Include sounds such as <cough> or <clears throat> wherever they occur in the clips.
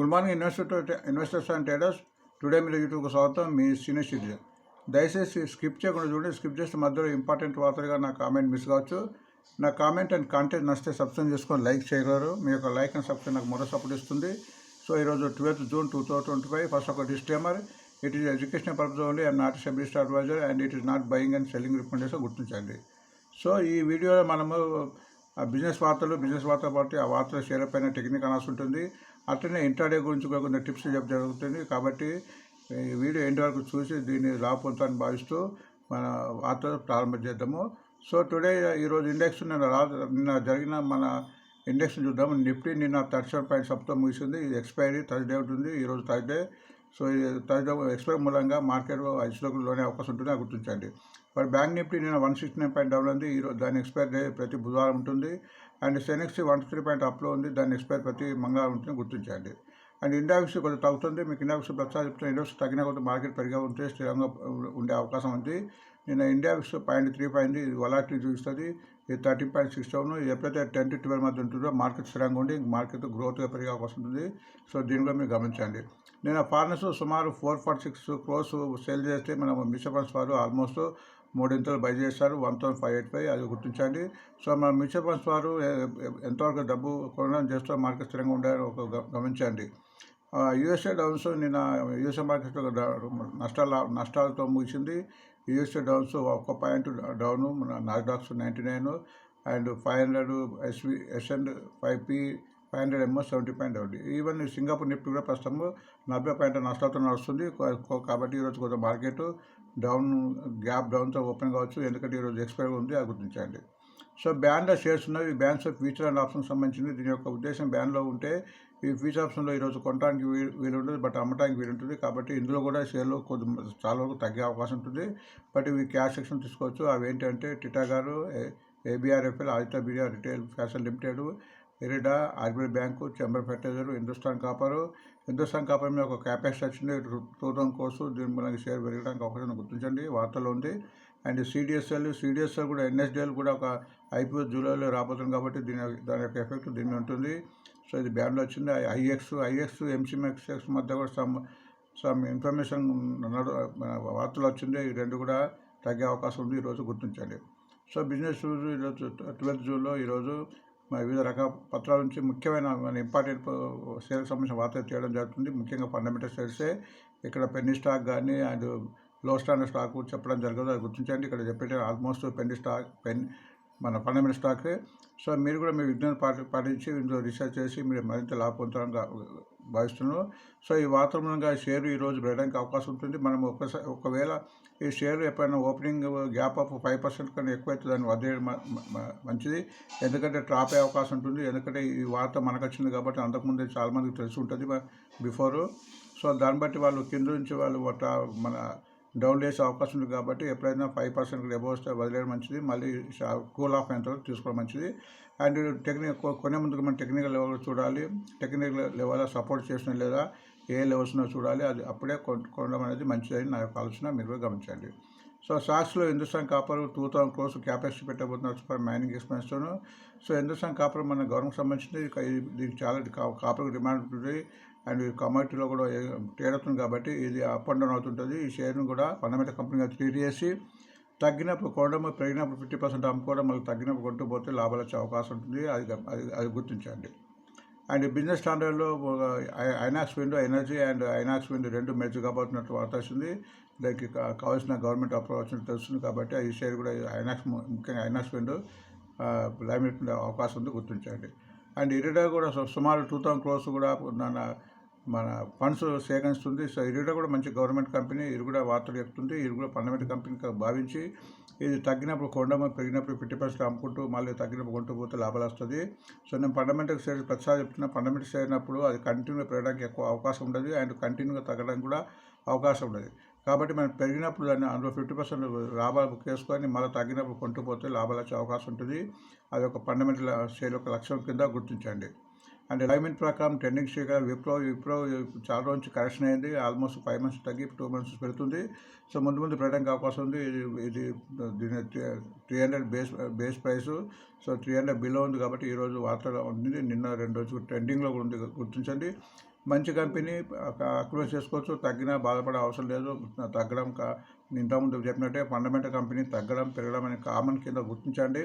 Good morning investor investors and traders today మీరు యూట్యూబ్కి స్వాగతం. మీ సీనియర్ సిటిజన్. దయచేసి స్కిప్ చేయకుండా చూడండి. స్కిప్ చేస్తే మధ్యలో ఇంపార్టెంట్ వార్తలుగా నా కామెంట్ మిస్ కావచ్చు. నా కామెంట్ అండ్ కాంటెంట్ నచ్చితే సబ్స్క్రైబ్ చేసుకొని లైక్ చేయగలరు. మీ యొక్క లైక్ అండ్ సబ్స్క్రైబ్ నాకు మరో సపోర్ట్ ఇస్తుంది. సో ఈరోజు twelfth June two thousand twenty five first ఒక disclaimer it is education purpose only I'm not SEBI listed advisor and it is not buying and selling recommendation గుర్తించండి. So ఈ వీడియోలో మనము ఆ బిజినెస్ వార్తలు బిజినెస్ వార్తలు పాటు ఆ వార్తలు షేర్ పైన టెక్నిక్ అనాల్సి ఉంటుంది. అట్లనే ఇంటర్డే గురించి కూడా కొన్ని టిప్స్ చెప్ప జరుగుతుంది కాబట్టి ఈ వీడియో ఎండ్ వరకు చూసి దీన్ని లాభపొందుతాన్ని భావిస్తూ మన వార్తలు ప్రారంభం చేద్దాము. సో టుడే ఈరోజు ఇండెక్స్ నిన్న రా నిన్న జరిగిన మన ఇండెక్స్ చూద్దాము. నిఫ్టీ నిన్న థర్టీ సెవెన్ పాయింట్ సబ్తో ముగిసింది. ఇది ఎక్స్పైరీ థర్స్డే ఉంటుంది ఈరోజు థర్స్డే. సో ఇది థర్స్డే ఎక్స్పైరీ మూలంగా మార్కెట్ ఐదులోకి లోనే అవకాశం ఉంటుంది అది గుర్తించండి. మరి బ్యాంక్ నిఫ్టీ నిన్న one sixty nine point down ఉంది. ఈరోజు దాని ఎక్స్పైర్ డే ప్రతి బుధవారం ఉంటుంది. And Sensex one three point అప్లో ఉంది. దాని ఎక్స్పైర్ ప్రతి మంగళవారం ఉంటుంది. గుర్తించండి అండ్ ఇండాక్స్ కొంచెం తగ్గుతుంది. మీకు ఇండాక్స్ విషయం చెప్తున్న ఇండియా తగ్గిన కొంత మార్కెట్ పెరిగా ఉంటే స్థిరంగా ఉండే అవకాశం ఉంది. నిన్న ఇండాక్స్ పాయింట్ త్రీ పాయింట్ ఇది వలాటిటీ చూపిస్తుంది. ఇది థర్టీన్ పాయింట్ సిక్స్ సెవెన్ ఎప్పుడైతే టెన్ టు ట్వెల్వ్ మధ్య ఉంటుందో మార్కెట్ స్థిరంగా ఉండి మార్కెట్ గ్రోత్గా పెరిగే అవకాశం ఉంటుంది. సో దీని కూడా మీరు గమనించండి. నేను ఫార్నర్స్ సుమారు four forty six crores sale చేస్తే మనం మిషన్ ఫండ్స్ వారు ఆల్మోస్ట్ మూడింతలు బై చేస్తారు one thousand five eight five అది గుర్తించండి. సో మన మ్యూచువల్ ఫండ్స్ వారు ఎంతవరకు డబ్బు కొనడం చేస్తూ మార్కెట్ స్థిరంగా ఉండాలని ఒక గ- గమనించండి. యూఎస్ఏ డౌన్స్ నిన్న యూఎస్ఏ మార్కెట్ నష్టాల నష్టాలతో ముగిసింది. యూఎస్ఏ డౌన్స్ ఒక పాయింట్ డౌను మన Nasdaqs ninety nine and five hundred SV S and five P five hundred MS seventy point ఒకటి. ఈవెన్ సింగపూర్ నిఫ్టీ కూడా ప్రస్తుతం నలభై పాయింట్ నష్టాలతో నడుస్తుంది. కాబట్టి ఈరోజు కొంచెం మార్కెట్ డౌన్ గ్యాప్ డౌన్తో ఓపెన్ కావచ్చు ఎందుకంటే ఈరోజు ఎక్స్పైర్ ఉంది అది గుర్తించండి. సో బ్యాన్లో షేర్స్ ఉన్నవి బ్యాన్స్ ఫ్యూచర్ అండ్ ఆప్షన్ సంబంధించింది దీని యొక్క ఉద్దేశం బ్యాన్లో ఉంటే ఈ ఫ్యూచర్ ఆప్షన్లో ఈరోజు కొనడానికి వీ- వీలు ఉంటుంది బట్ అమ్మడానికి వీలు ఉంటుంది కాబట్టి ఇందులో కూడా షేర్లు కొద్ది చాలా వరకు తగ్గే అవకాశం ఉంటుంది. బట్ ఇవి క్యాష్ సెక్షన్ తీసుకోవచ్చు. అవి ఏంటంటే టిటా గారు ABRFL Aditya Birla retail fashion limited ఎరిడా RBI bank Chambal fertiliser Hindustan copper Hindustan copper మీద ఒక క్యాపెక్స్ వచ్చింది టూ కోసం దీని మూలంగా షేర్ పెరగడానికి అవకాశం గుర్తించండి వార్తల్లో ఉంది. అండ్ సిడిఎస్ఎల్ సిడిఎస్ఎల్ కూడా ఎన్ఎస్డిఎల్ కూడా ఒక ఐపీఓ జూలైలో రాబోతుంది కాబట్టి దీని దాని యొక్క ఎఫెక్ట్ దీని మీద ఉంటుంది. సో ఇది బ్యాన్లో వచ్చింది. ఐఎక్స్ ఐఎక్స్ ఎంసీఎక్స్ మధ్య కూడా సమ్ సమ్ ఇన్ఫర్మేషన్ నడు- వార్తలు వచ్చింది. ఈ రెండు కూడా తగ్గే అవకాశం ఉంది. ఈరోజు గుర్తించండి. సో బిజినెస్ రోజు ఈరోజు ట్వెల్త్ జూన్లో ఈరోజు వివిధ రకాల పత్రాల నుంచి ముఖ్యమైన మన ఇంపార్టెంట్ షేర్కి సంబంధించిన వార్తలు చేయడం జరుగుతుంది. ముఖ్యంగా ఫండమెంటల్ సేల్సే. ఇక్కడ పెన్ని స్టాక్ కానీ అండ్లో స్టాండర్డ్ స్టాక్ చెప్పడం జరగదు అది గుర్తించండి. ఇక్కడ చెప్పేట ఆల్మోస్ట్ పెన్ని స్టాక్ పెన్ మన ఫండమెంటల్ స్టాక్. సో మీరు కూడా మీ విజ్ఞానం పాటి పాటించి ఇందులో రీసెర్చ్ చేసి మీరు మరింత లాభ పొందాలని భావిస్తున్నాను సో ఈ వాతావరణంగా షేర్ ఈరోజు పెరగడానికి అవకాశం ఉంటుంది. మనం ఒకసారి ఒకవేళ ఈ షేర్ ఎప్పుడైనా opening gap of five percent కన్నా ఎక్కువైతే దాన్ని వదిలేయడం మంచిది. ఎందుకంటే ట్రాప్ అయ్యే అవకాశం ఉంటుంది. ఎందుకంటే ఈ వార్త మనకు వచ్చింది కాబట్టి అంతకుముందే చాలామందికి తెలిసి ఉంటుంది బిఫోర్. సో దాన్ని బట్టి వాళ్ళు కింద నుంచి వాళ్ళు మన డౌన్ చేసే అవకాశం ఉంది కాబట్టి ఎప్పుడైనా ఫైవ్ పర్సెంట్ ఎబో వస్తే వదిలేయడం మంచిది. మళ్ళీ కూల్ ఆఫ్ అయిన తర్వాత తీసుకోవడం మంచిది. అండ్ టెక్నిక్ కొనే ముందుకు మనం టెక్నికల్ లెవెల్ చూడాలి. టెక్నికల్ లెవెల్ సపోర్ట్ చేసిన లేదా ఏ లెవెల్స్నో చూడాలి. అది అప్పుడే కొనడం అనేది మంచిదని నా యొక్క ఆలోచన. మీరు గమనించండి. So సాక్స్లో Hindustan copper two thousand crores capacity పెట్టబోతున్నారు for mining ఎక్స్పెన్స్తోను సో హిందుస్థాన్ కాపర్ మన గవర్నమెంట్ సంబంధించింది దీనికి చాలా కాపర్కి డిమాండ్ ఉంటుంది. అండ్ కమర్టీలో కూడా తేడవుతుంది కాబట్టి ఇది అప్ అండ్ డౌన్ అవుతుంటుంది. ఈ షేర్ను కూడా ఫండమెంటల్ కంపెనీగా ట్రీట్ చేసి తగ్గినప్పుడు కొనడం పెరిగినప్పుడు ఫిఫ్టీ పర్సెంట్ అమ్ముకోవడం మళ్ళీ తగ్గినప్పుడు కొంటూ పోతే లాభాలు వచ్చే అవకాశం ఉంటుంది. అది అది అది గుర్తించండి. And business స్టాండర్డ్లో Inox Wind energy and Inox Wind రెండు మెర్జ్ కాబోతున్నట్టు వార్త వచ్చింది. దానికి కావాల్సిన గవర్నమెంట్ అప్రూవల్ వచ్చినట్టు తెలుస్తుంది కాబట్టి ఈ షేర్ కూడా ఐనాక్స్ ముఖ్యంగా ఐనాక్స్ విండో లైమిట్ అవకాశం ఉంది గుర్తించండి అండ్ ఇరిడా కూడా సుమారు టూ థౌసండ్ క్రోర్స్ కూడా మన ఫండ్స్ సేకరిస్తుంది. సో ఇరిడా కూడా మంచి గవర్నమెంట్ కంపెనీ ఇది కూడా వార్తలు చెప్తుంది. ఇది కూడా ఫండమెంటల్ కంపెనీగా భావించి ఇది తగ్గినప్పుడు కొండమ పెరిగినప్పుడు ఫిఫ్టీ పర్సెంట్ అమ్ముకుంటూ మళ్ళీ తగ్గినప్పుడు కొంటూ పోతే లాభాలు వస్తుంది. సో నేను ఫండమెంటల్ షేర్ ప్రతిసారి చెప్తున్నా. ఫండమెంటల్ షేర్ అయినప్పుడు అది కంటిన్యూగా పెరగడానికి ఎక్కువ అవకాశం ఉండదు. అండ్ కంటిన్యూగా తగ్గడానికి కూడా అవకాశం ఉండదు. కాబట్టి మనం పెరిగినప్పుడు దాన్ని అందులో ఫిఫ్టీ పర్సెంట్ లాభాలు బుక్ చేసుకొని మళ్ళీ తగ్గినప్పుడు కొంటూ పోతే లాభాలు వచ్చే అవకాశం ఉంటుంది. అది ఒక ఫండమెంటల్ షేర్ యొక్క లక్ష్యం కింద గుర్తించండి. అండ్ అలైన్మెంట్ ప్రకారం ట్రెండింగ్ షేర్ విప్రో విప్రో చాలా రోజు కరెక్షన్ అయింది. ఆల్మోస్ట్ ఫైవ్ మంత్స్ తగ్గి టూ మంత్స్ పెడుతుంది. సో ముందు ముందు పెట్టడానికి అవకాశం ఉంది. ఇది ఇది దీని three hundred base base price so three hundred below ఉంది కాబట్టి ఈరోజు వార్తలో ఉంది. నిన్న రెండు రోజులు ట్రెండింగ్లో ఉంది. గుర్తించండి. మంచి కంపెనీ అక్రూజ్ చేసుకోవచ్చు. తగ్గినా బాధపడే అవసరం లేదు. తగ్గడం కా ఇంతకుముందు చెప్పినట్టే ఫండమెంటల్ కంపెనీ తగ్గడం పెరగడం అనే కామన్ కింద గుర్తించండి.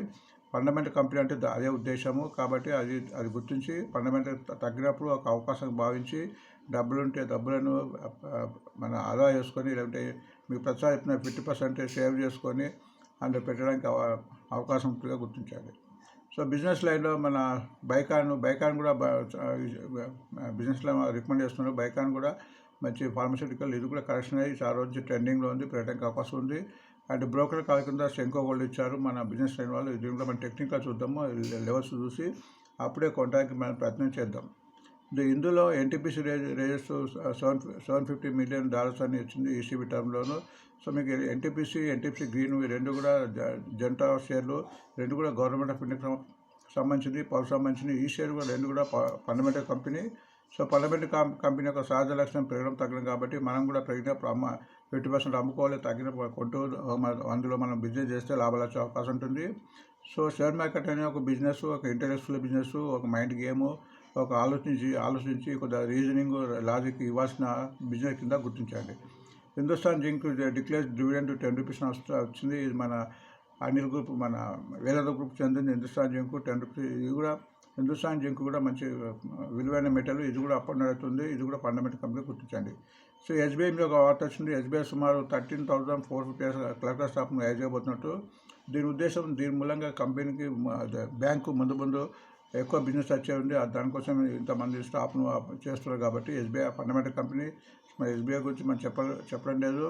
ఫండమెంటల్ కంపెనీ అంటే అదే ఉద్దేశము. కాబట్టి అది అది గుర్తించి ఫండమెంటల్ తగ్గినప్పుడు ఒక అవకాశం భావించి డబ్బులు ఉంటే డబ్బులను మన ఆదా చేసుకొని లేదంటే మీకు ప్రతిసారి చెప్పిన ఫిఫ్టీ పర్సెంట్ సేవ్ చేసుకొని అందులో పెట్టడానికి అవ- అవకాశం ఉంటుందిగా గుర్తించాలి. సో బిజినెస్ లైన్లో మన బైకాన్ బైకాన్ కూడా బిజినెస్లో రికమెండ్ చేస్తున్నారు. బైకాన్ కూడా మంచి ఫార్మస్యూటికల్ ఇది కూడా కరెక్షన్ అయ్యి చాలా రోజు ట్రెండింగ్లో ఉంది పెట్టడానికి అవకాశం ఉంది. అండ్ బ్రోకర్ కాకుండా శంకో గోల్డ్ ఇచ్చారు. మన బిజినెస్ లైన్ వాళ్ళు దీని కూడా మనం టెక్నికల్ చూద్దాము లెవెల్స్ చూసి అప్పుడే కొనడానికి మనం ప్రయత్నం చేద్దాం. ఇది ఇందులో NTPC raise raises seven seven fifty million dollars అని ఇచ్చింది ఈసీబీ టర్మ్లోను. సో మీకు ఎన్టీపీసీ ఎన్టీపీసీ గ్రీన్ రెండు కూడా జ- షేర్లు రెండు కూడా గవర్నమెంట్ ఆఫ్ ఇండియా సంబంధించింది పవర్ సంబంధించింది. ఈ షేర్ కూడా రెండు కూడా fundamental company. So fundamental com company యొక్క సహజ లక్షణం పెరగడం తగ్గడం కాబట్టి మనం కూడా పెరిగినప్పుడు ఫిఫ్టీ పర్సెంట్ అమ్ముకోవాలి తగ్గిన కొట్టు అందులో మనం బిజినెస్ చేస్తే లాభాలు వచ్చే అవకాశం ఉంటుంది. సో షేర్ మార్కెట్ అనే ఒక బిజినెస్ ఒక ఇంటరెస్ట్ఫుల్ బిజినెస్ ఒక మైండ్ గేమ్ ఒక ఆలోచించి ఆలోచించి కొద్దిగా రీజనింగ్ లాజిక్ ఇవ్వాల్సిన బిజినెస్ కింద గుర్తించండి. Hindustan zinc declare dividend ten rupees వచ్చింది. ఇది మన అనిల్ గ్రూప్ మన వేదాంత గ్రూప్ చెందింది. హిందుస్థాన్ జింక్ టెన్ రూపీస్ ఇది కూడా హిందుస్థాన్ జింక్ కూడా మంచి విలువైన మెటల్ ఇది కూడా అప్ అండ్ అవుతుంది ఇది కూడా ఫండమెంటల్ కంపెనీ గుర్తించండి. సో ఎస్బీఐ మీద ఒక వార్త వచ్చింది ఎస్బీఐ సుమారు thirteen thousand four fifty collector స్టాఫ్ను as చేయబోతున్నట్టు దీని ఉద్దేశం దీని మూలంగా కంపెనీకి బ్యాంకు ముందు ముందు ఎక్కువ బిజినెస్ వచ్చే ఉంది ఆ దానికోసం ఇంతమంది స్టాఫ్ను చేస్తున్నారు కాబట్టి ఎస్బీఐ ఫండమెంటల్ కంపెనీ. మరి ఎస్బీఐ గురించి మనం చెప్ప చెప్పడం లేదు.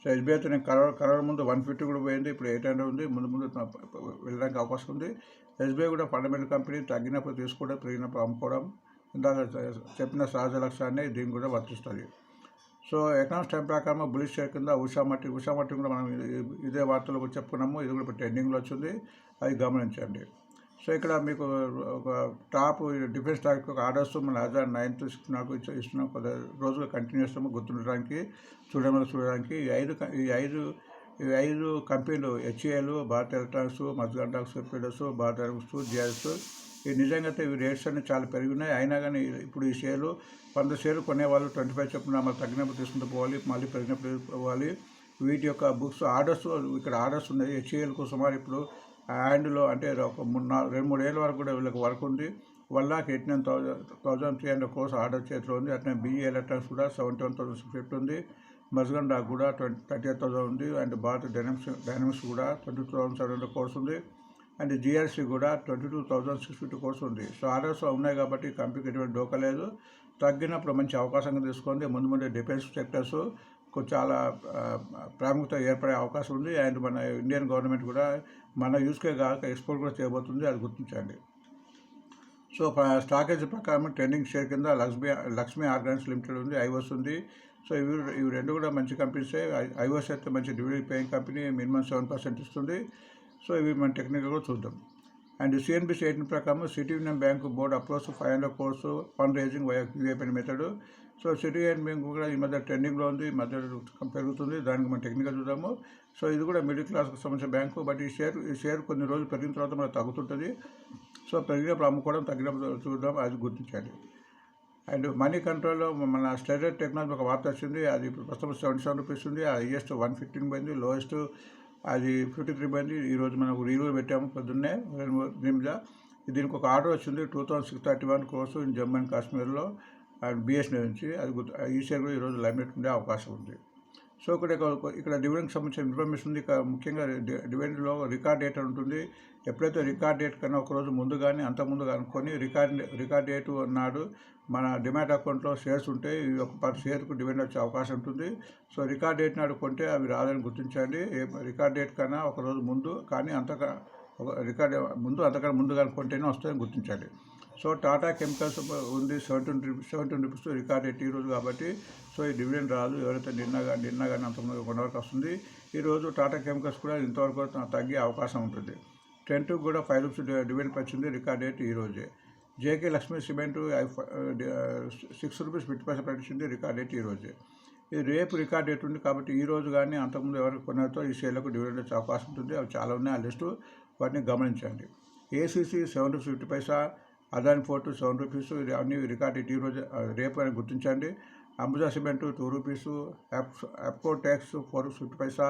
సో ఎస్బీఐతో నేను కరోనా కరోనా ముందు వన్ ఫిఫ్టీ కూడా పోయింది ఇప్పుడు ఎయిట్ హండ్రెడ్ ఉంది ముందు ముందు వెళ్ళడానికి అవకాశం ఉంది. ఎస్బీఐ కూడా ఫండమెంటల్ కంపెనీ తగ్గినప్పుడు తీసుకోవడం పెరిగినప్పుడు అమ్ముకోవడం ఇందాక చెప్పిన సహజ లక్ష్యాన్ని దీనికి కూడా వర్తిస్తుంది. సో ఎకనామిక్స్ టైం ప్రకారం బులిష్ షేర్ కింద ఉషా మట్టి ఉషా మట్టి కూడా మనం ఇదే వార్తలు కూడా చెప్పుకున్నాము. ఇది కూడా ట్రెండింగ్లో వచ్చింది. అది గమనించండి. సో ఇక్కడ మీకు ఒక టాప్ డిఫెన్స్ టాక్ ఒక ఆర్డర్స్ మన హజార్ నైన్త్ సిక్స్ నాకు ఇస్తున్నాం. కొద్ది రోజులు కంటిన్యూ చేస్తాము. గుర్తుండడానికి చూడమని చూడడానికి. ఈ ఐదు ఈ ఐదు ఈ ఐదు కంపెనీలు హెచ్ఏలు భారత్ ఎలక్ట్రానిక్స్ మజ్గాన్ స్పీడర్స్ భారత్ ఎలక్ట్రిక్స్ జిఎస్ ఈ నిజంగా అయితే ఇవి రేట్స్ అన్ని చాలా పెరిగినాయి. అయినా కానీ ఇప్పుడు ఈ షేర్లు వంద షేర్లు కొనేవాళ్ళు ట్వంటీ ఫైవ్ చొప్పున మళ్ళీ తగ్గినప్పుడు తీసుకుంటూ పోవాలి మళ్ళీ పెరిగినప్పుడు పోవాలి. వీటి యొక్క బుక్స్ ఆర్డర్స్ ఇక్కడ ఆర్డర్స్ ఉన్నాయి. హెచ్ఏఎల్కు సుమారు ఇప్పుడు హ్యాండ్లో అంటే ఒక మూడు నాలుగు రెండు మూడు ఏళ్ళ వరకు కూడా వీళ్ళకి వర్క్ ఉంది. One lakh eighty nine thousand thousand three hundred crores order చేతిలో ఉంది. అట్లనే బిఈ ఎలక్ట్రానిక్స్ కూడా సెవెంటీ వన్ థౌసండ్ ఫిఫ్టీ ఉంది. మస్గన్ కూడా ట్వంటీ థర్టీ ఎయిట్ థౌసండ్ ఉంది. అండ్ భారత్ డైనమిక్స్ డైనమిక్స్ కూడా twenty two thousand seven hundred crores ఉంది. అండ్ జిఆర్సీ కూడా twenty two thousand six fifty crores ఉంది. సో ఆర్డర్స్ ఉన్నాయి కాబట్టి కంపెనీకి ఎటువంటి డోకా లేదు. తగ్గినప్పుడు మంచి అవకాశంగా తీసుకోండి ముందు ముందు డిఫెన్స్ సెక్టర్స్ చాలా ప్రాముఖ్యత ఏర్పడే అవకాశం ఉంది. అండ్ మన ఇండియన్ గవర్నమెంట్ కూడా మన యూస్కే కాక ఎక్స్పోర్ట్ కూడా చేయబోతుంది. అది గుర్తించండి. సో స్టాకేజ్ ప్రకారం ట్రెండింగ్ షేర్ కింద లక్ష్మీ లక్ష్మీ ఆర్గానిక్స్ లిమిటెడ్ ఉంది. ఐ ఉంది. సో ఇవి ఇవి రెండు కూడా మంచి కంపెనీసే ఐఓఎస్ అయితే మంచి dividend paying company minimum seven percent ఇస్తుంది. సో ఇవి మన టెక్నికల్ కూడా చూద్దాం. అండ్ సిఎన్బి స్టేట్మెంట్ ప్రకారం City Union Bank board approach five hundred crores fund raising via UAP method. So City Union Bank కూడా ఈ మధ్య ట్రెండింగ్లో ఉంది ఈ మధ్య పెరుగుతుంది. దానికి మనం టెక్నికల్ చూద్దాము. సో ఇది కూడా మిడిల్ క్లాస్కి సంబంధించిన బ్యాంకు బట్ ఈ షేర్ ఈ షేర్ కొన్ని రోజులు పెరిగిన తర్వాత మనకు తగ్గుతుంటుంది. సో పెరిగినప్పుడు అమ్ముకోవడం తగ్గినప్పుడు చూద్దాం అది గుర్తించండి అండ్ మనీ కంట్రోల్లో మన స్టేటెడ్ టెక్నాలజీ ఒక వార్త వచ్చింది అది ప్రస్తుతం సెవెంటీ సెవెన్ రూపీస్ ఉంది అది హైయెస్ట్ వన్ ఫిఫ్టీన్ పోయింది లోయెస్ట్ అది ఫిఫ్టీ త్రీ పోయింది ఈరోజు మనకు రీవ్యూ పెట్టాము పొద్దున్నే దీని మీద దీనికి ఒక ఆర్డర్ వచ్చింది two thousand six thirty one crores in Jammu and కాశ్మీర్లో అండ్ బిఎస్ఎన్ నుంచి. అది ఈ షేర్ కూడా ఈరోజు లైమ్లైట్ ఉండే అవకాశం ఉంది. సో ఇక్కడ ఇక్కడ డివిడెండ్కి సంబంధించిన ఇన్ఫర్మేషన్ ఉంది. ముఖ్యంగా డి- డివిడెండ్లో రికార్డ్ డేట్ అని ఉంటుంది. ఎప్పుడైతే రికార్డ్ డేట్ కన్నా ఒక రోజు ముందు కానీ అంత ముందు అనుకొని రికార్డ్ రికార్డ్ డేట్ అన్నాడు మన డిమాట్ అకౌంట్లో షేర్స్ ఉంటే ఈ ఒక పర్ షేర్కు డివిడెండ్ వచ్చే అవకాశం ఉంటుంది. సో రికార్డ్ డేట్ నాడు కొంటే అవి రాదని గుర్తించండి. రికార్డ్ డేట్ కన్నా ఒక రోజు ముందు కానీ అంతగా ఒక రికార్డ్ ముందు అంతకన్నా ముందు కానీ కొంటేనే వస్తాయని గుర్తించండి. సో టాటా కెమికల్స్ ఉంది seventeen rupees seventeen rupees record ఎట్టి ఈ రోజు కాబట్టి సో ఈ డివిడెండ్ రాదు. ఎవరైతే నిన్న కానీ నిన్న కానీ అంతకుముందు కొంతవరకు వస్తుంది ఈరోజు టాటా కెమికల్స్ కూడా ఇంతవరకు తగ్గే అవకాశం ఉంటుంది. టెన్ టూ కూడా ఫైవ్ రూపీస్ డివిడెండ్ వచ్చింది రికార్డ్ డేట్ ఈ రోజే. JK Lakshmi cement six rupees fifty percent పెట్టించింది record date ఈ రోజే. ఇది రేపు రికార్డ్ డేట్ ఉంది కాబట్టి ఈ రోజు కానీ అంతకుముందు ఎవరు కొన్నారో ఈ షేర్లకు డివిడెండ్ వచ్చే అవకాశం ఉంటుంది. అవి చాలా ఉన్నాయి ఆ లిస్టు. వాటిని గమనించండి. ACC seven rupees fifty paisa Adani port seven rupees ఇది అన్ని రికార్డ్ ఈ రోజు రేపు అని గుర్తించండి. Ambuja cement two rupees Apco tax four fifty paisa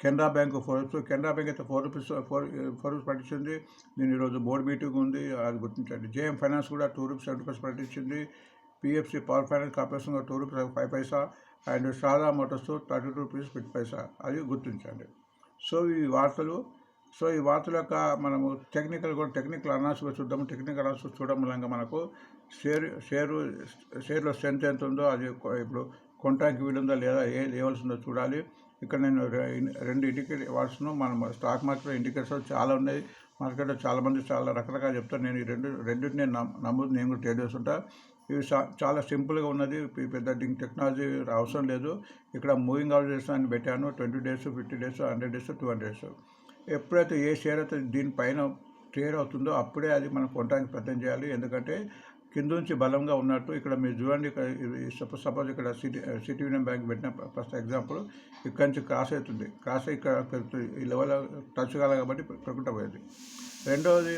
Canara bank four rupees Canara bank అయితే four rupees four four rupees పట్టించింది. నేను ఈరోజు బోర్డు మీటింగ్ ఉంది అది గుర్తించండి. జేఎం ఫైనాన్స్ కూడా two rupees seven rupees పట్టించింది. PFC power finance corporation two rupees five paisa. And సాదా motors thirty two rupees fifty paisa అది గుర్తించండి. సో ఈ వార్తలు సో ఈ వార్తల యొక్క మనము టెక్నికల్ కూడా టెక్నికల్ అనాలిసిస్ చూద్దాము. టెక్నికల్ అనాలిసిస్ చూడడం మూలంగా మనకు షేర్ షేరు షేర్లో స్ట్రెంత్ ఎంత ఉందో అది ఇప్పుడు కొంటానికి వీలుందా లేదా ఏ లెవెల్స్ ఉందో చూడాలి. ఇక్కడ నేను రెండు ఇండికేటర్ వాడుతున్నాను మనం స్టాక్ మార్కెట్లో ఇండికేటర్స్ చాలా ఉన్నాయి. మార్కెట్లో చాలామంది చాలా రకరకాల చెప్తారు. నేను ఈ రెండు రెండింటిని నేను నమ్ము- నమ్ముదు నేను కూడా ట్రేడ్ చేస్తుంటా. ఇవి చాలా సింపుల్గా ఉన్నది. పెద్ద డింగ్ టెక్నాలజీ అవసరం లేదు. ఇక్కడ మూవింగ్ అవరేజెస్ అని పెట్టాను. Twenty days fifty days hundred days two hundred days. ఎప్పుడైతే ఏ షేర్ అయితే దీనిపైన ట్రేడ్ అవుతుందో అప్పుడే అది మనం కొనడానికి ప్రయత్నం చేయాలి. ఎందుకంటే కింద నుంచి బలంగా ఉన్నట్టు ఇక్కడ మీరు చూడండి ఇక్కడ సపోజ్ సపోజ్ ఇక్కడ సిటీ సిటీ యూనియన్ బ్యాంక్ పెట్టిన ఫస్ట్ ఎగ్జాంపుల్ ఇక్కడ నుంచి క్రాస్ అవుతుంది. క్రాస్ ఇక్కడ పెరుగుతుంది. ఈ లెవెల్ టచ్ కాలే కాబట్టి పెరుగుకుంటా పోయింది. రెండవది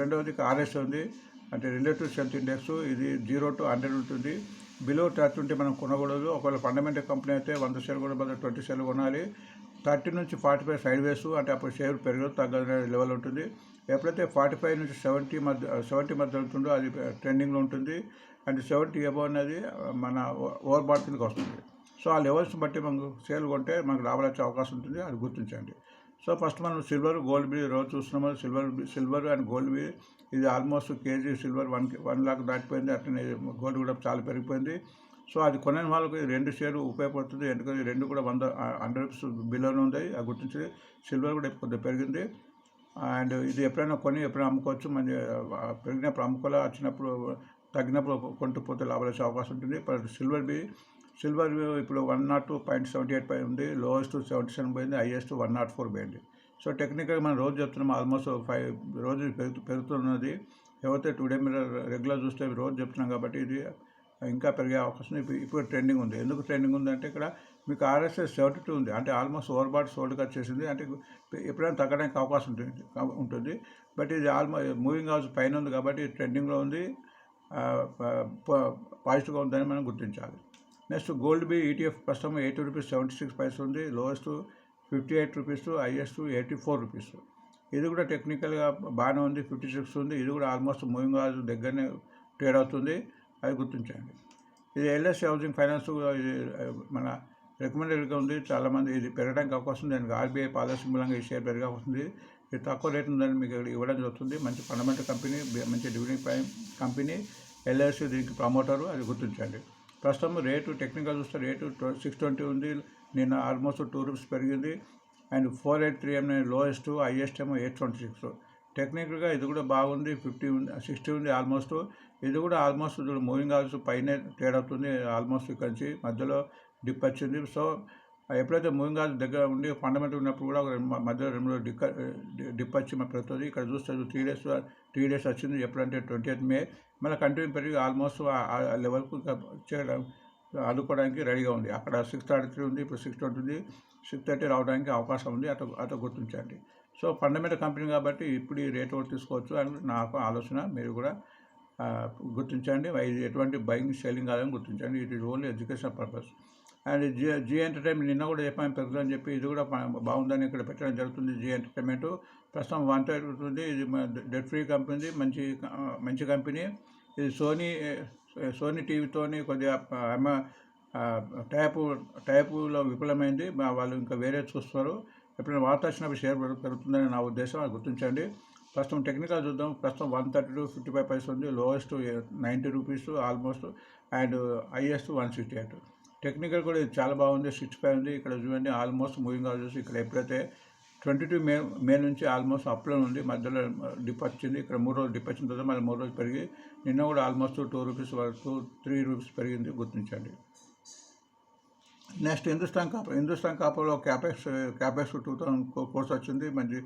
రెండవది ఆర్ఎస్ ఉంది. అంటే రిలేటివ్ స్ట్రెంత్ ఇండెక్స్ ఇది జీరో టు హండ్రెడ్ ఉంటుంది. బిలో టచ్ ఉంటే మనం కొనకూడదు. ఒకవేళ ఫండమెంటల్ కంపెనీ అయితే వంద షేర్లు కూడా ట్వంటీ షేర్లు కొనాలి. థర్టీ నుంచి ఫార్టీ ఫైవ్ సైడ్ వేస్ అంటే అప్పుడు షేర్ పెరగదు తగ్గదు లెవెల్ ఉంటుంది. ఎప్పుడైతే ఫార్టీ ఫైవ్ నుంచి సెవెంటీ మధ్య సెవెంటీ మధ్య ఉంటుందో అది ట్రెండింగ్లో ఉంటుంది. అండ్ సెవెంటీ అబవ్ అనేది మన ఓవర్ బాట్ కిందకి వస్తుంది. సో ఆ లెవెల్స్ బట్టి మనకు సేల్ కొంటే మనకు లాభాలు వచ్చే అవకాశం ఉంటుంది. అది గుర్తించండి. సో ఫస్ట్ మనం సిల్వర్ గోల్డ్ బి రోజు చూస్తున్నాము. Silver silver and gold B ఇది almost KG silver one one lakh దాటిపోయింది. అట్లనే గోల్డ్ కూడా చాలా పెరిగిపోయింది. సో అది కొనని వాళ్ళకి రెండు షేర్లు ఉపయోగపడుతుంది. ఎందుకంటే రెండు కూడా వంద హండ్రెడ్ రూపీస్ బిలోనే ఉంది. అది గుర్తించి సిల్వర్ కూడా కొద్దిగా పెరిగింది. అండ్ ఇది ఎప్పుడైనా కొని ఎప్పుడైనా అమ్ముకోవచ్చు. మంచి పెరిగినప్పుడు అమ్ముకోలే వచ్చినప్పుడు తగ్గినప్పుడు కొంటూ పోతే లాభాలు వచ్చే అవకాశం ఉంటుంది. సిల్వర్ బి సిల్వర్ ఇప్పుడు one nought two point seventy eight పై ఉంది. లోయెస్ట్ సెవెంటీ సెవెన్ పోయింది. హైయెస్ట్ వన్ నాట్ ఫోర్ పోయింది. సో టెక్నికల్గా మనం రోజు చెప్తున్నాం. ఆల్మోస్ట్ ఫైవ్ రోజు పెరుగు పెరుగుతున్నది ఎవరైతే టుడే మీరు రెగ్యులర్ చూస్తే రోజు చెప్తున్నాం కాబట్టి ఇది ఇంకా పెరిగే అవకాశం ఇప్పుడు ఇప్పుడు ట్రెండింగ్ ఉంది. ఎందుకు ట్రెండింగ్ ఉంది అంటే ఇక్కడ మీకు ఆర్ఎస్ఎస్ సెవెంటీ టూ ఉంది. అంటే ఆల్మోస్ట్ ఓవర్ బాట్ సోల్డ్గా వచ్చేసింది అంటే ఎప్పుడైనా తగ్గడానికి అవకాశం ఉంటుంది. ఉంటుంది. బట్ ఇది ఆల్మోస్ట్ మూవింగ్ హౌస్ పైన ఉంది కాబట్టి ట్రెండింగ్లో ఉంది. పాజిటివ్గా ఉందని మనం గుర్తించాలి. నెక్స్ట్ గోల్డ్ బి ఈటీఎఫ్ ప్రస్తుతం eighty rupees seventy six paise ఉంది. Lowest fifty eight rupees highest eighty four rupees. ఇది కూడా టెక్నికల్గా బాగానే ఉంది. ఫిఫ్టీ సిక్స్ ఉంది. ఇది కూడా ఆల్మోస్ట్ మూవింగ్ హౌస్ దగ్గరనే ట్రేడ్ అవుతుంది. అది గుర్తించండి. ఇది ఎల్ఎస్ హౌసింగ్ ఫైనాన్స్ మన రికమెండెడ్గా ఉంది. చాలామంది ఇది పెరగడానికి అవకాశం దానికి ఆర్బీఐ పాలసీ మూలంగా ఈ షేర్ పెరిగే వస్తుంది ఇది తక్కువ రేట్ ఉందని మీకు ఇక్కడ ఇవ్వడం జరుగుతుంది. మంచి ఫండమెంటల్ కంపెనీ మంచి డివిడెండ్ పై కంపెనీ ఎల్ఐసి దీనికి ప్రమోటరు అది గుర్తించండి. ప్రస్తుతం రేటు టెక్నికల్ చూస్తే రేటు సిక్స్ ట్వంటీ ఉంది. నిన్న ఆల్మోస్ట్ టూ రూపీస్ పెరిగింది. అండ్ ఫోర్ ఎయిట్ త్రీ ఏమో లోయెస్ట్ హైయెస్ట్ ఏమో ఎయిట్ ట్వంటీ సిక్స్. టెక్నికల్గా ఇది కూడా బాగుంది. ఫిఫ్టీ ఉంది సిక్స్టీ ఉంది ఆల్మోస్ట్. ఇది కూడా ఆల్మోస్ట్ మూవింగ్ హౌస్ పైనే ట్రేడ్ అవుతుంది ఆల్మోస్ట్ ఇక్కడ నుంచి మధ్యలో డిప్ వచ్చింది. సో ఎప్పుడైతే మూవింగ్ హౌస్ దగ్గర ఉండి ఫండమెంటల్ ఉన్నప్పుడు కూడా మధ్యలో రెండు మూడు డిక్క డిప్ వచ్చి పెడుతుంది ఇక్కడ చూస్తే త్రీ డేస్ త్రీ డేస్ వచ్చింది ఎప్పుడంటే ట్వంటీ ఎయిత్ మే మళ్ళీ కంటిన్యూ పెరిగి ఆల్మోస్ట్ ఆ లెవెల్కు చేయడం అందుకోవడానికి రెడీగా ఉంది. అక్కడ సిక్స్ థర్టీ త్రీ ఉంది ఇప్పుడు సిక్స్ ట్వంటీ ఉంది. సిక్స్ థర్టీ రావడానికి అవకాశం ఉంది అటు అటు గుర్తించండి. సో ఫండమెంటల్ కంపెనీ కాబట్టి ఇప్పుడు ఈ రేట్ ఒకటి తీసుకోవచ్చు అని నాకు ఆలోచన. మీరు కూడా గుర్తించండి. ఇది ఎటువంటి బయింగ్ సెల్లింగ్ కాదని గుర్తించండి. It is only education purpose. And Zee Zee entertainment నిన్న కూడా చెప్పాను పెరుగుతుందని చెప్పి ఇది కూడా బాగుందని ఇక్కడ పెట్టడం జరుగుతుంది జీ ఎంటర్టైన్మెంట్. ప్రస్తుతం వన్ ఉంటుంది ఇది డెట్ ఫ్రీ కంపెనీ మంచి మంచి కంపెనీ. ఇది సోనీ సోనీ టీవీతోని కొద్దిగా అమ్మ టైపు టైపులో విఫలమైంది. మా వాళ్ళు ఇంకా వేరే చూస్తారు. ఎప్పుడైనా వార్త వచ్చినప్పుడు షేర్ పెరుగుతుందని నా ఉద్దేశం అది గుర్తించండి. ప్రస్తుతం టెక్నికల్ చూద్దాం. ప్రస్తుతం one thirty two fifty five paise ఉంది lowest ninety rupees almost and highest one sixty eight technical కూడా ఇది చాలా బాగుంది. సిక్స్ ఫైవ్ ఉంది. ఇక్కడ చూడండి ఆల్మోస్ట్ మూవింగ్ హౌసెస్ ఇక్కడ ఎప్పుడైతే ట్వంటీ టూ మే మే నుంచి ఆల్మోస్ట్ అప్లో ఉంది. మధ్యలో డిప్ వచ్చింది. ఇక్కడ మూడు రోజులు డిప్ వచ్చిన తర్వాత మళ్ళీ మూడు రోజులు పెరిగి నిన్న కూడా ఆల్మోస్ట్ టూ రూపీస్ వరకు త్రీ రూపీస్ పెరిగింది గుర్తించండి. Next Hindustan copper Hindustan కాపర్లో capex capex two thousand crores వచ్చింది. మంచి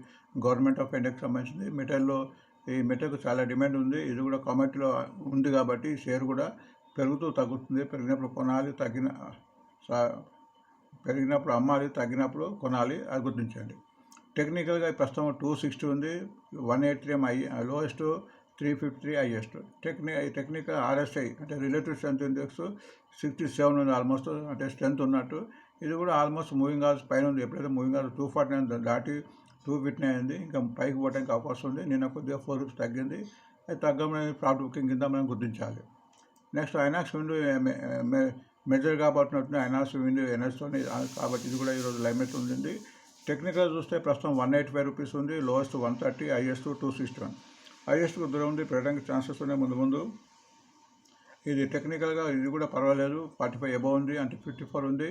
గవర్నమెంట్ ఆఫ్ ఇండియాకి సంబంధించింది. మెటల్లో ఈ మెటల్కు చాలా డిమాండ్ ఉంది. ఇది కూడా కామెంట్లో ఉంది కాబట్టి షేర్ కూడా పెరుగుతూ తగ్గుతుంది. పెరిగినప్పుడు కొనాలి తగ్గిన సా- పెరిగినప్పుడు అమ్మాలి తగ్గినప్పుడు కొనాలి అది గుర్తించండి. టెక్నికల్గా ప్రస్తుతం టూ సిక్స్టీ ఉంది. One eight three I lowest three fifty three highest టెక్ని technical RSI అంటే relative strength index sixty seven ఉంది ఆల్మోస్ట్ అంటే స్ట్రెంత్ ఉన్నట్టు. ఇది కూడా ఆల్మోస్ట్ మూవింగ్ ఆల్స్ పైన ఉంది. ఎప్పుడైతే moving averages two forty nine దాటి టూ ఫిఫ్టీ నైన్ ఉంది ఇంకా పైకి పోవడానికి అవకాశం ఉంది. నిన్న కొద్దిగా ఫోర్ రూపీస్ తగ్గింది. అది తగ్గమని ప్రాఫిట్ బుకింగ్ కింద మనం గుర్తించాలి. నెక్స్ట్ ఐనాక్స్ విండో మెజర్ కాబట్టినట్టు ఐనాక్స్ విండో ఎన్ఎస్తో కాబట్టి ఇది కూడా ఈరోజు లైమెట్ ఉంది. టెక్నికల్ చూస్తే ప్రస్తుతం వన్ ఎయిటీ ఫైవ్ రూపీస్ ఉంది. Lowest one thirty highest two sixty one. Highest దూరం ఉంది పెట్టడానికి ఛాన్సెస్ ఉన్నాయి ముందు ముందు. ఇది టెక్నికల్గా ఇది కూడా పర్వాలేదు. ఫార్టీ ఫైవ్ ఎబో ఉంది అంటే ఫిఫ్టీ ఫోర్ ఉంది.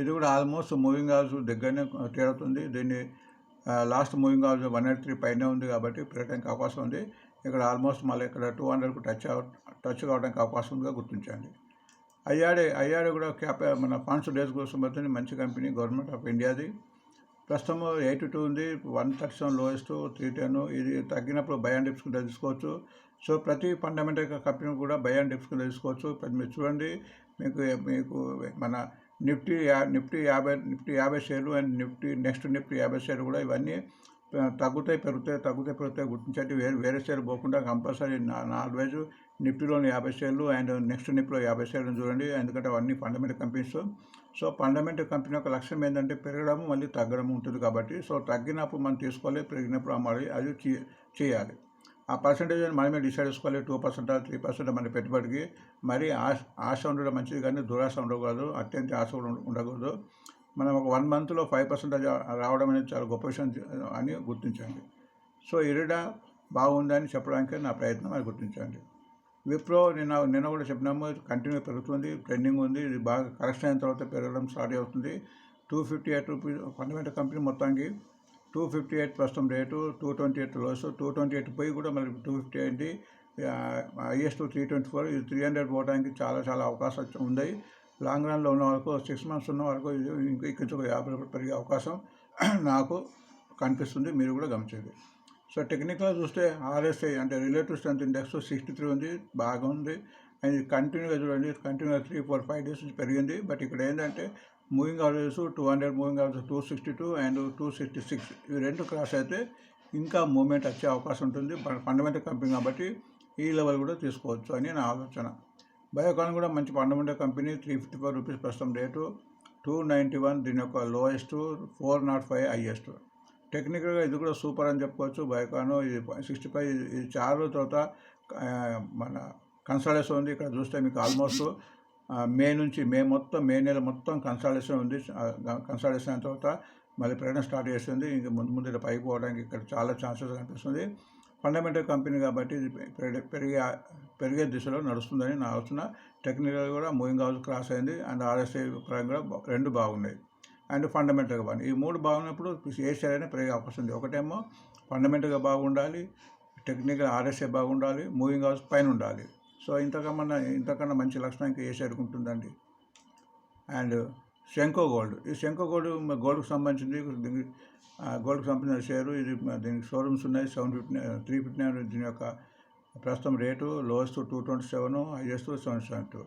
ఇది కూడా ఆల్మోస్ట్ మూవింగ్ ఆల్స్ దగ్గరనే తీరుతుంది దీన్ని last moving averages one eight three పైన ఉంది కాబట్టి పెట్టడానికి అవకాశం ఉంది. ఇక్కడ ఆల్మోస్ట్ మళ్ళీ ఇక్కడ టూ హండ్రెడ్కు టచ్ టచ్ కావడానికి అవకాశం ఉందిగా గుర్తించండి. ఐఆర్ఏ ఐఆర్ఏ కూడా క్యాప్ మన ఫండ్స్ డేస్ కోసం మంచి కంపెనీ గవర్నమెంట్ ఆఫ్ ఇండియాది ప్రస్తుతం ఎయిటీ టూ ఉంది one thirty seven lowest three ten. ఇది తగ్గినప్పుడు బై అండ్ డిప్స్ కింద తీసుకోవచ్చు సో ప్రతి ఫండమెంటల్ కంపెనీ కూడా బై అండ్ డిప్స్ కింద తీసుకోవచ్చు మీరు చూడండి మీకు మీకు మన నిఫ్టీ యా- నిఫ్టీ యాభై నిఫ్టీ యాభై షేర్లు అండ్ నిఫ్టీ నెక్స్ట్ నిఫ్టీ యాభై షేర్లు కూడా ఇవన్నీ తగ్గుతాయి పెరుగుతాయి తగ్గుతాయి పెరుగుతాయి. గుర్తించేటి వేరే వేరే షేర్లు పోకుండా కంపల్సరీ నాలుగైజ్ నిఫ్టీలోని యాభై షేర్లు అండ్ నెక్స్ట్ నిఫ్టీలో యాభై షేర్లు చూడండి. ఎందుకంటే అవన్నీ fundamental companies so fundamental company యొక్క లక్ష్యం ఏంటంటే పెరగడం మళ్ళీ తగ్గడం ఉంటుంది కాబట్టి సో తగ్గినప్పుడు మనం తీసుకోవాలి పెరిగినప్పుడు అమ్మాలి అది చేయాలి. ఆ పర్సంటేజ్ మనమే డిసైడ్ చేసుకోవాలి టూ పర్సెంట్ త్రీ పర్సెంట్ మన పెట్టుబడికి. మరి ఆశ ఆశ ఉండడం మంచిది కానీ దురాశ ఉండకూడదు అత్యంత ఆశ ఉండకూడదు. మనం ఒక వన్ మంత్లో ఫైవ్ పర్సెంటేజ్ రావడం అనేది చాలా గొప్ప విషయం అని గుర్తించండి. సో ఇరిడా బాగుందని చెప్పడానికి నా ప్రయత్నం అని గుర్తించండి. విప్రో నిన్న నిన్న కూడా చెప్పినాము కంటిన్యూ పెరుగుతుంది ట్రెండింగ్ ఉంది ఇది బాగా కరెక్షన్ అయిన తర్వాత పెరగడం స్టార్ట్ అవుతుంది. Two fifty eight rupees fundamental company మొత్తానికి టూ ఫిఫ్టీ ఎయిట్ ప్రస్తుతం rate two twenty eight lows two twenty eight పోయి కూడా మళ్ళీ టూ ఫిఫ్టీ అయింది. హైయెస్ట్ త్రీ ట్వంటీ ఫోర్ ఇది త్రీ హండ్రెడ్ పోవడానికి చాలా చాలా అవకాశం ఉంది లాంగ్ రన్లో ఉన్న వరకు సిక్స్ మంత్స్ ఉన్న వరకు ఇది ఇంకా ఇక్కడ యాభై రూపాయలు పెరిగే అవకాశం <clears throat> నాకు కనిపిస్తుంది మీరు కూడా గమనించండి. సో టెక్నికల్గా చూస్తే ఆర్ఎస్ఐ అంటే relative strength index sixty three ఉంది బాగా ఉంది అండ్ కంటిన్యూగా చూడండి కంటిన్యూగా త్రీ ఫోర్ ఫైవ్ డేస్ నుంచి పెరిగింది. బట్ ఇక్కడ ఏంటంటే moving average two hundred moving average two sixty two and two sixty six. ఇవి రెండు క్రాస్ అయితే ఇంకా మూమెంట్ వచ్చే అవకాశం ఉంటుంది. ఫండమెంటల్ కంపెనీ కాబట్టి ఈ లెవెల్ కూడా తీసుకోవచ్చు అని నా ఆలోచన. బయోకాన్ కూడా మంచి fundamental company three fifty four rupees ప్రస్తుతం రేటు. టూ నైంటీ వన్ దీని యొక్క lowest four nought five highest. టెక్నికల్గా ఇది కూడా సూపర్ అని చెప్పుకోవచ్చు. బైకాను ఇది సిక్స్టీ ఫైవ్ ఇది చారు తర్వాత మన కన్సల్టేషన్ ఉంది. ఇక్కడ చూస్తే మీకు ఆల్మోస్ట్ మే నుంచి మే మొత్తం మే నెల మొత్తం కన్సల్టేషన్ ఉంది. కన్సల్టేషన్ అయిన తర్వాత మళ్ళీ ప్రయాణం స్టార్ట్ చేస్తుంది. ఇంకా ముందు ముందు ఇలా పైకి పోవడానికి ఇక్కడ చాలా ఛాన్సెస్ కనిపిస్తుంది. ఫండమెంటల్ కంపెనీ కాబట్టి ఇది పెరిగే పెరిగే దిశలో నడుస్తుందని నా ఆలోచన. టెక్నికల్ కూడా మూవింగ్ హౌస్ క్రాస్ అయింది. అండ్ ఆర్ఎస్ఐ పరంగా కూడా రెండు బాగున్నాయి. అండ్ ఫండమెంటల్గా బాగుంది. ఈ మూడు బాగున్నప్పుడు ఏ సరైన పెరిగే అవకాశం ఉంది. ఒకటేమో ఫండమెంటల్గా బాగుండాలి టెక్నికల్ ఆర్ఎస్ఏ బాగుండాలి మూవింగ్ హౌస్ పైన ఉండాలి. సో ఇంతకన్నా ఇంతకన్నా మంచి లక్షణం ఇంకా ఏ సైడ్కి ఉంటుందండి? And Senco gold. ఈ శంకో గోల్డ్ గోల్డ్కి సంబంధించింది దీనికి గోల్డ్కి సంబంధించిన షేరు ఇది దీనికి షోరూమ్స్ ఉన్నాయి. Seven fifty three fifty nine దీని యొక్క ప్రస్తుతం rate lowest two twenty seven highest seven seven two.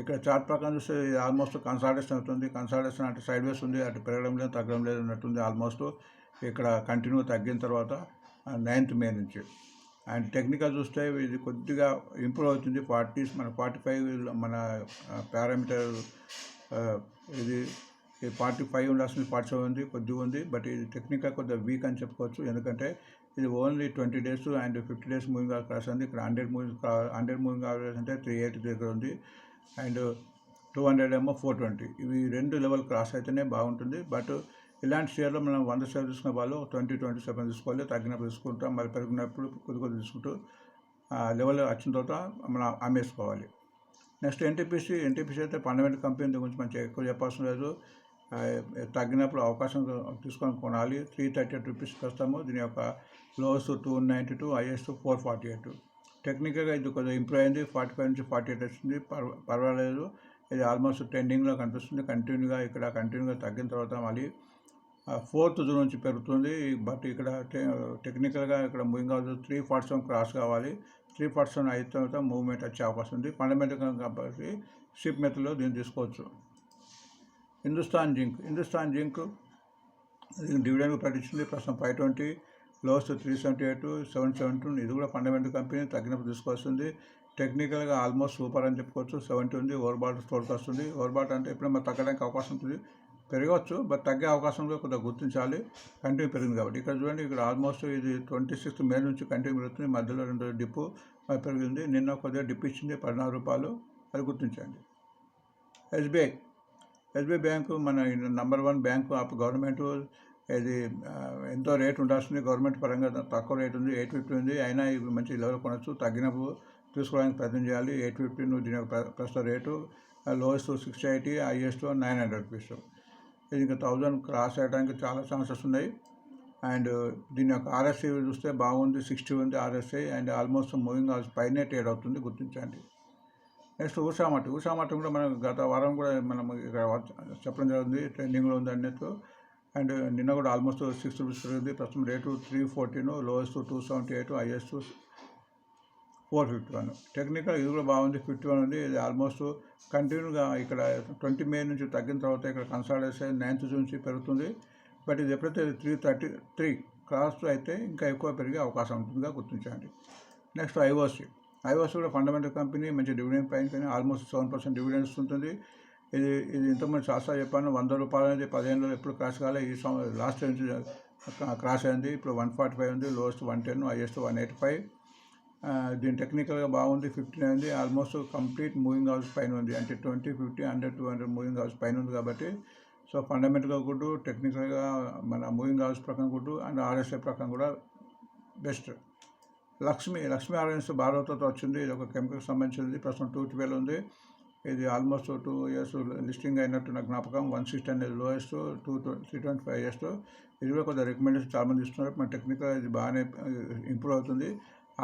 ఇక్కడ చార్ట్ ప్రకారం చూస్తే ఆల్మోస్ట్ కన్సాల్టేషన్ అవుతుంది. కన్సాల్టేషన్ అంటే సైడ్ వేస్ ఉంది. అటు పెరగడం లేదు తగ్గడం లేదు అన్నట్టుంది ఆల్మోస్ట్. ఇక్కడ కంటిన్యూ తగ్గిన తర్వాత నైన్త్ మే నుంచి. అండ్ టెక్నికల్ చూస్తే ఇది కొద్దిగా ఇంప్రూవ్ అవుతుంది. ఫార్టీస్ మన ఫార్టీ ఫైవ్ మన పారామీటర్ ఇది ఫార్టీ ఫైవ్ ఉండాల్సింది ఫార్టీ సెవెన్ ఉంది కొద్దిగా ఉంది. బట్ ఇది టెక్నికల్ కొద్దిగా వీక్ అని చెప్పుకోవచ్చు. ఎందుకంటే ఇది only twenty days and fifty days moving cross ఉంది ఇక్కడ hundred moving hundred moving average అంటే త్రీ ఎయిట్ దగ్గర ఉంది. అండ్ టూ హండ్రెడ్ ఏమో ఫోర్ ట్వంటీ. ఇవి రెండు లెవెల్ క్రాస్ అయితేనే బాగుంటుంది. బట్ ఇలాంటి షేర్లో మనం వంద షేర్ తీసుకున్న వాళ్ళు ట్వంటీ ట్వంటీ సెవెన్ తీసుకోవాలి. తగ్గినప్పుడు తీసుకుంటాం మరి పెరిగినప్పుడు కొద్ది కొద్ది తీసుకుంటూ ఆ లెవెల్ వచ్చిన తర్వాత మనం అమ్మేసుకోవాలి. నెక్స్ట్ ఎన్టీపీసీ ఎన్టీపీసీ అయితే ఫండమెంటల్ కంపెనీ గురించి మంచి ఎక్కువ చెప్పాల్సిన లేదు. తగ్గినప్పుడు అవకాశం తీసుకొని కొనాలి. త్రీ థర్టీ ఎయిట్ రూపీస్ వస్తాము దీని యొక్క lows two ninety two highest four forty eight. టెక్నికల్గా ఇది కొంచెం ఇంప్రూవ్ అయింది. ఫార్టీ ఫైవ్ నుంచి ఫార్టీ ఎయిట్ వచ్చింది. పర్ పర్వాలేదు. ఇది ఆల్మోస్ట్ ట్రెండింగ్లో కనిపిస్తుంది. కంటిన్యూగా ఇక్కడ కంటిన్యూగా తగ్గిన తర్వాత మళ్ళీ ఫోర్త్ జూన్ నుంచి పెరుగుతుంది. బట్ ఇక్కడ టెక్నికల్గా ఇక్కడ మూవింగ్ అవుతుంది త్రీ ఫార్టీ సెవెన్ క్రాస్ కావాలి. త్రీ ఫార్టీ అయిన తర్వాత మూవ్మెంట్ వచ్చే అవకాశం ఉంది. ఫండమెంటల్గా కాబట్టి షిప్ మెథడ్లో దీన్ని తీసుకోవచ్చు. Hindustan zinc Hindustan zinc dividend ప్రకటించింది. ప్రస్తుతం five twenty lows three seventy eight seven seventy ఇది కూడా ఫండమెంటల్ కంపెనీ తగ్గినప్పుడు తీసుకొస్తుంది. టెక్నికల్గా ఆల్మోస్ట్ సూపర్ అని చెప్పుకోవచ్చు. సెవెంటీ ఉంది ఓవర్ బాట్ తోడుకు వస్తుంది. ఓవర్ బాట్ అంటే ఎప్పుడైనా తగ్గడానికి అవకాశం ఉంటుంది. పెరగవచ్చు బట్ తగ్గే అవకాశం కూడా కొద్దిగా గుర్తించాలి. కంటిన్యూ పెరిగింది కాబట్టి. ఇక్కడ చూడండి ఇక్కడ ఆల్మోస్ట్ ఇది ట్వంటీ సిక్స్త్ మే నుంచి కంటిన్యూ పెరుగుతుంది. మధ్యలో రెండు డిప్పు పెరిగింది. నిన్న కొద్దిగా డిప్ ఇచ్చింది పద్నాలుగు రూపాయలు. అది గుర్తించండి. ఎస్బీఐ. ఎస్బీఐ బ్యాంకు మన number one bank of government ఇది ఎంతో రేట్ ఉండాల్సింది. గవర్నమెంట్ పరంగా తక్కువ రేట్ ఉంది ఎయిట్ ఫిఫ్టీ ఉంది. అయినా ఇవి మంచి లెవెల్ కొనవచ్చు తగ్గినప్పుడు తీసుకోవడానికి ప్రయత్నం చేయాలి. ఎయిట్ ఫిఫ్టీ దీని యొక్క ప్ర- ప్రస్తుత rate. Lowest six eighty highest nine hundred rupees ఇది ఇంకా థౌజండ్ క్రాస్ చేయడానికి చాలా ఛాన్సెస్ ఉన్నాయి. అండ్ దీని యొక్క ఆర్ఎస్ఐ చూస్తే బాగుంది సిక్స్టీ ఉంది ఆర్ఎస్ఐ అండ్ ఆల్మోస్ట్ మూవింగ్ పైనే ట్రేడ్ అవుతుంది గుర్తించండి. నెక్స్ట్ ఉషా మట్టి. కూడా మనం గత వారం కూడా మనం ఇక్కడ చెప్పడం జరిగింది. ట్రెండింగ్లో ఉంది అన్నట్టు. అండ్ నిన్న కూడా ఆల్మోస్ట్ సిక్స్ రూపీస్ పెరిగింది. ప్రస్తుతం rate three fourteen lowest two seventy eight highest four fifty one. Technical ఇది కూడా బాగుంది ఫిఫ్టీ వన్ ఉంది. ఇది ఆల్మోస్ట్ కంటిన్యూగా ఇక్కడ ట్వంటీ మే నుంచి తగ్గిన తర్వాత ఇక్కడ కన్సాలిడేషన్ నైన్త్ నుంచి పెరుగుతుంది. బట్ ఇది ఎప్పుడైతే త్రీ థర్టీ త్రీ క్రాస్ అయితే ఇంకా ఎక్కువ పెరిగే అవకాశం ఉంటుందిగా గుర్తించండి. Next IOC. ఐఓసీ కూడా ఫండమెంటల్ కంపెనీ మంచి డివిడెండ్ పైన కానీ ఆల్మోస్ట్ సెవెన్ పర్సెంట్ డివిడెండ్స్ ఉంటుంది ఇది ఇది ఇంతకుముందు చాలా చెప్పాను వంద రూపాయలు అనేది పదిహేను ఎప్పుడు క్రాస్ కాలే. ఈ సంవత్సరం లాస్ట్ నుంచి క్రాస్ అయింది. ఇప్పుడు వన్ ఫార్టీ ఫైవ్ ఉంది lowest one ten highest one eighty five. దీని టెక్నికల్గా బాగుంది ఫిఫ్టీన్ ఉంది ఆల్మోస్ట్ కంప్లీట్ మూవింగ్ హౌస్ పైన ఉంది. అంటే twenty fifty hundred two hundred moving averages పైన ఉంది కాబట్టి సో ఫండమెంటల్గా గుడ్ టెక్నికల్గా మన మూవింగ్ హౌస్ ప్రకారం కూడా అండ్ ఆర్ఎస్ఐ ప్రకారం కూడా బెస్ట్. లక్ష్మి లక్ష్మీ ఆర్ఎన్స్ భారత్తో వచ్చింది ఇది ఒక కెమికల్కి సంబంధించింది ప్రస్తుతం టూ ట్వెల్వ్ ఉంది. ఇది ఆల్మోస్ట్ టూ ఇయర్స్ లిస్టింగ్ అయినట్టు నా జ్ఞాపకం. వన్ సిక్స్టీ అనేది lowest two three twenty five years ఇది కూడా కొంచెం రికమెండేషన్ చాలామంది ఇస్తున్నారు. మన టెక్నికల్ ఇది బాగానే ఇంప్రూవ్ అవుతుంది.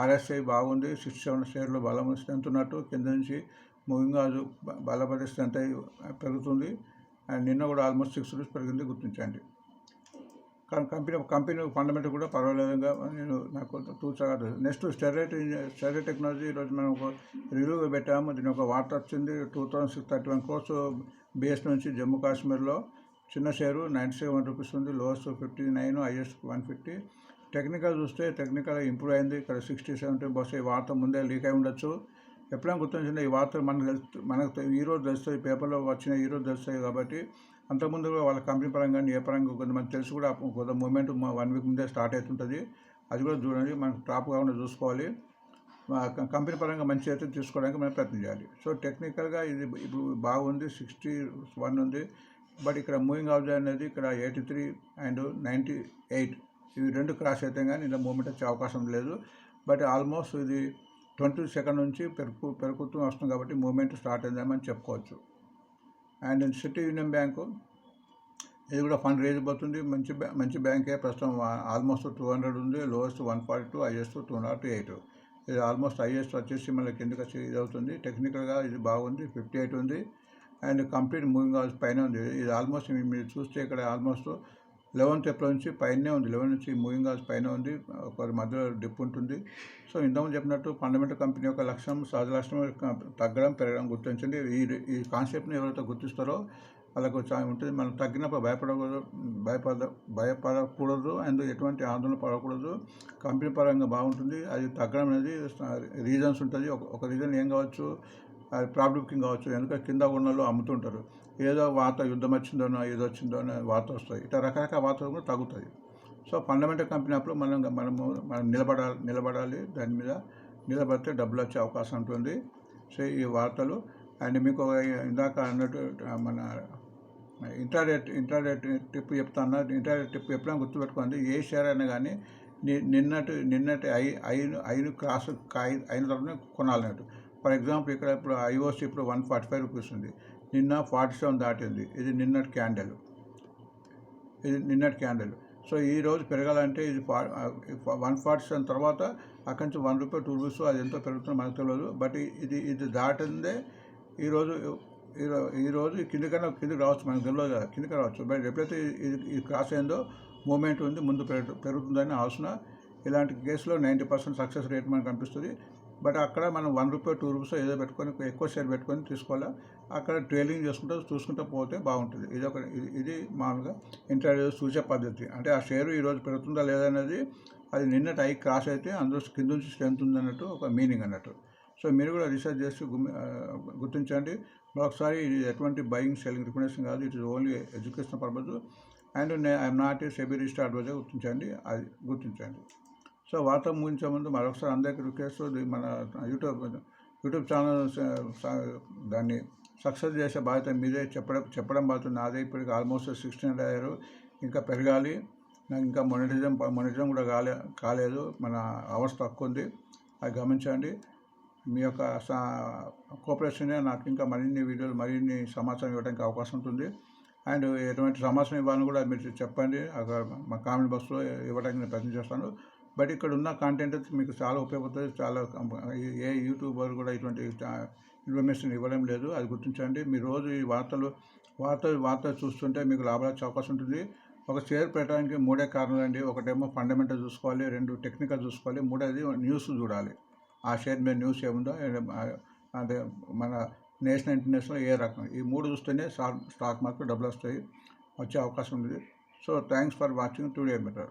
ఆర్ఎస్ఐ బాగుంది. సిక్స్ సెవెన్ షేర్లో బలం స్ట్రెంత్ ఉన్నట్టు కింద నుంచి మూవింగ్ ఆజు బలపడే స్ట్రెంత్ అయి పెరుగుతుంది. అండ్ నిన్న కూడా ఆల్మోస్ట్ సిక్స్ రూపీస్ పెరిగింది గుర్తించండి. కంపెనీ కంపెనీ ఫండమెంటల్ కూడా పర్వాలేదుగా నేను నాకు తూచగా నెక్స్ట్ స్టెరైట్ స్టెరైట్ టెక్నాలజీ ఈరోజు మనం ఒక రివ్యూ పెట్టాము. దీని ఒక వాటర్ వచ్చింది. Two thousand six thirty one crores base నుంచి జమ్మూ కాశ్మీర్లో చిన్న షేరు నైంటీ సెవెన్ రూపీస్ ఉంది. Lowest fifty nine highest one fifty. Technical చూస్తే టెక్నికల్ ఇంప్రూవ్ అయింది. ఇక్కడ సిక్స్టీ సెవెంటీ బస్ ఈ వార్త ముందే లీక్ అయి ఉండొచ్చు. ఎప్పుడైనా గుర్తించింది ఈ వార్తలు మనకు తెలుసు మనకు ఈరోజు తెలుస్తాయి. పేపర్లో వచ్చిన ఈరోజు తెలుస్తాయి కాబట్టి అంతకుముందు కూడా వాళ్ళ కంపెనీ పరంగా ఏ పరంగా కొంతమంది తెలుసు కూడా కొంత మూమెంట్ వన్ వీక్ ముందే స్టార్ట్ అవుతుంటుంది. అది కూడా చూడండి మనం టాప్ కాకుండా చూసుకోవాలి. కంపెనీ పరంగా మంచి అయితే తీసుకోవడానికి మనం ప్రయత్నం చేయాలి. సో టెక్నికల్గా ఇది ఇప్పుడు బాగుంది సిక్స్టీ వన్ ఉంది. బట్ ఇక్కడ మూవింగ్ అవుట్ అనేది ఇక్కడ eighty three and ninety eight ఇవి రెండు క్రాస్ అయితే కానీ ఇలా మూమెంట్ వచ్చే అవకాశం లేదు. బట్ ఆల్మోస్ట్ ఇది ట్వంటీ సెకండ్ నుంచి పెరుగు పెరుగుతూ వస్తుంది కాబట్టి మూమెంట్ స్టార్ట్ అయిందని చెప్పుకోవచ్చు. అండ్ సిటీ యూనియన్ బ్యాంకు ఇది కూడా ఫండ్ రేజ్ పోతుంది. మంచి బ్యా- మంచి బ్యాంకే ప్రస్తుతం ఆల్మోస్ట్ టూ హండ్రెడ్ ఉంది. Lowest one forty two highest two nought eight. ఇది ఆల్మోస్ట్ హైయెస్ట్ వచ్చేసి మళ్ళీ కిందకి వచ్చి ఇది అవుతుంది. టెక్నికల్గా ఇది బాగుంది ఫిఫ్టీ ఎయిట్ ఉంది. అండ్ కంప్లీట్ మూవింగ్ హౌస్ పైన ఉంది. ఇది ఆల్మోస్ట్ మీరు చూస్తే ఇక్కడ ఆల్మోస్ట్ లెవెన్త్ ఎప్పుడు నుంచి పైనే ఉంది. లెవెన్ నుంచి మూవింగ్ హౌస్ పైన ఉంది. ఒక మధ్యలో డిప్ ఉంటుంది. సో ఇంతకుముందు చెప్పినట్టు ఫండమెంటల్ కంపెనీ యొక్క లక్ష్యం సహజ లక్ష్యం తగ్గడం పెరగడం గుర్తించండి. ఈ ఈ కాన్సెప్ట్ని ఎవరైతే గుర్తిస్తారో వాళ్ళకు చాలా ఉంటుంది. మనం తగ్గినప్పుడు భయపడకూడదు భయపడ భయపడకూడదు అండ్ ఎటువంటి ఆందోళన పడకూడదు. కంపెనీ పరంగా బాగుంటుంది. అది తగ్గడం అనేది రీజన్స్ ఉంటుంది. ఒక ఒక రీజన్ ఏం కావచ్చు? ప్రాబ్లం కింద కావచ్చు ఎందుకంటే కింద ఉన్నలో అమ్ముతుంటారు ఏదో వార్త యుద్ధం వచ్చిందోనో ఏదో వచ్చిందోనో వార్త వస్తాయి ఇట్లా రకరకాల వార్తలు కూడా తగ్గుతాయి సో ఫండమెంటల్ కంపెనీ అప్పుడు మనం మనము మనం నిలబడాలి నిలబడాలి దాని మీద నిలబడితే డబ్బులు వచ్చే అవకాశం ఉంటుంది సో ఈ వార్తలు అండ్ మీకు ఇందాక అన్నట్టు మన ఇంటర్నెట్ ఇంటర్నెట్ టిప్ చెప్తాను ఇంటర్నెట్ టిప్ ఎప్పుడైనా గుర్తుపెట్టుకోండి ఏ షేర్ అయినా కానీ నిన్నటి నిన్నటి ఐ ఐను ఐను క్రాస్ కాయి అయిన తర్వాత కొనాలన్నట్టు ఫర్ ఎగ్జాంపుల్ ఇక్కడ ఇప్పుడు ఐఓసి ఇప్పుడు వన్ ఫార్టీ ఫైవ్ రూపీస్ ఉంది. నిన్న ఫార్టీ సెవెన్ దాటింది. ఇది నిన్నటి క్యాండిల్. ఇది నిన్నటి క్యాండిల్. సో ఈ రోజు పెరగాలంటే ఇది వన్ ఫార్టీ సెవెన్ తర్వాత అక్కడి నుంచి వన్ రూపీ టూ రూపీస్ అది ఎంతో పెరుగుతుందో మనకు తెలియదు. బట్ ఇది ఇది దాటిందే ఈరోజు ఈరోజు కిందికన్నా కిందకి రావచ్చు మనకు తెలియదు కదా. కిందకి రావచ్చు. బట్ ఎప్పుడైతే ఇది ఇది క్రాస్ అయిందో మూమెంట్ ఉంది ముందు పెరుగు పెరుగుతుందని ఆలోచన. ఇలాంటి కేసులో నైంటీ పర్సెంట్ సక్సెస్ రేట్ మనకు కనిపిస్తుంది. బట్ అక్కడ మనం వన్ రూపీ టూ రూపీస్ ఏదో పెట్టుకొని ఎక్కువ షేర్ పెట్టుకొని తీసుకోవాలా? అక్కడ ట్రైలింగ్ చేసుకుంటూ చూసుకుంటూ పోతే బాగుంటుంది. ఇది ఒక ఇది ఇది మామూలుగా ఇంటర్వ్యూ చూసే పద్ధతి. అంటే ఆ షేరు ఈరోజు పెరుగుతుందా లేదా అనేది అది నిన్న టై క్రాస్ అయితే అందులో కింద నుంచి స్ట్రెంత్ ఉందన్నట్టు ఒక మీనింగ్ అన్నట్టు. సో మీరు కూడా రీసెర్చ్ చేసి గుమ్- గుర్తించండి. మరొకసారి ఇది ఎటువంటి బయింగ్ సెల్లింగ్ రికమెండేషన్ కాదు. It is only education purpose. And I'm not a SEBI register advisor గుర్తించండి. అది గుర్తించండి. సో వార్త ముగించే ముందు మరొకసారి అందరికీ రిక్వెస్ట్ మన యూట్యూబ్ యూట్యూబ్ ఛానల్ దాన్ని సక్సెస్ చేసే బాధ్యత మీదే చెప్పడం చెప్పడం బాధ్యత నాదే. ఇప్పటికి ఆల్మోస్ట్ సిక్స్టీన్ అయ్యారు. ఇంకా పెరగాలి. నాకు ఇంకా మొనిటిజం మొనిటిజం కూడా కాలే కాలేదు. మన అవర్స్ తక్కువ ఉంది. అది గమనించండి. మీ యొక్క కోఆపరేషనే నాకు ఇంకా మరిన్ని వీడియోలు మరిన్ని సమాచారం ఇవ్వడానికి అవకాశం ఉంటుంది. అండ్ ఎటువంటి సమాచారం ఇవ్వాలని కూడా మీరు చెప్పండి. అక్కడ మా కామెంట్ బాక్స్లో ఇవ్వడానికి నేను ప్రయత్నం చేస్తాను. బట్ ఇక్కడ ఉన్న కాంటెంట్ మీకు చాలా ఉపయోగపడుతుంది. చాలా ఏ యూట్యూబర్ కూడా ఇటువంటి ఇన్ఫర్మేషన్ ఇవ్వడం లేదు. అది గుర్తించండి. మీ రోజు ఈ వార్తలు వార్తలు వార్తలు చూస్తుంటే మీకు లాభాలు వచ్చే అవకాశం ఉంటుంది. ఒక షేర్ పెట్టడానికి మూడే కారణాలు అండి. ఒకటేమో ఫండమెంటల్ చూసుకోవాలి. రెండు టెక్నికల్ చూసుకోవాలి. మూడేది న్యూస్ చూడాలి. ఆ షేర్ మీద న్యూస్ ఏముందో అంటే మన నేషనల్ ఇంటర్నేషనల్ ఏ రకం ఈ మూడు చూస్తేనే స్టాక్ స్టాక్ మార్కెట్ డబ్బులు వస్తాయి. వచ్చే అవకాశం ఉంది. So thanks for watching today better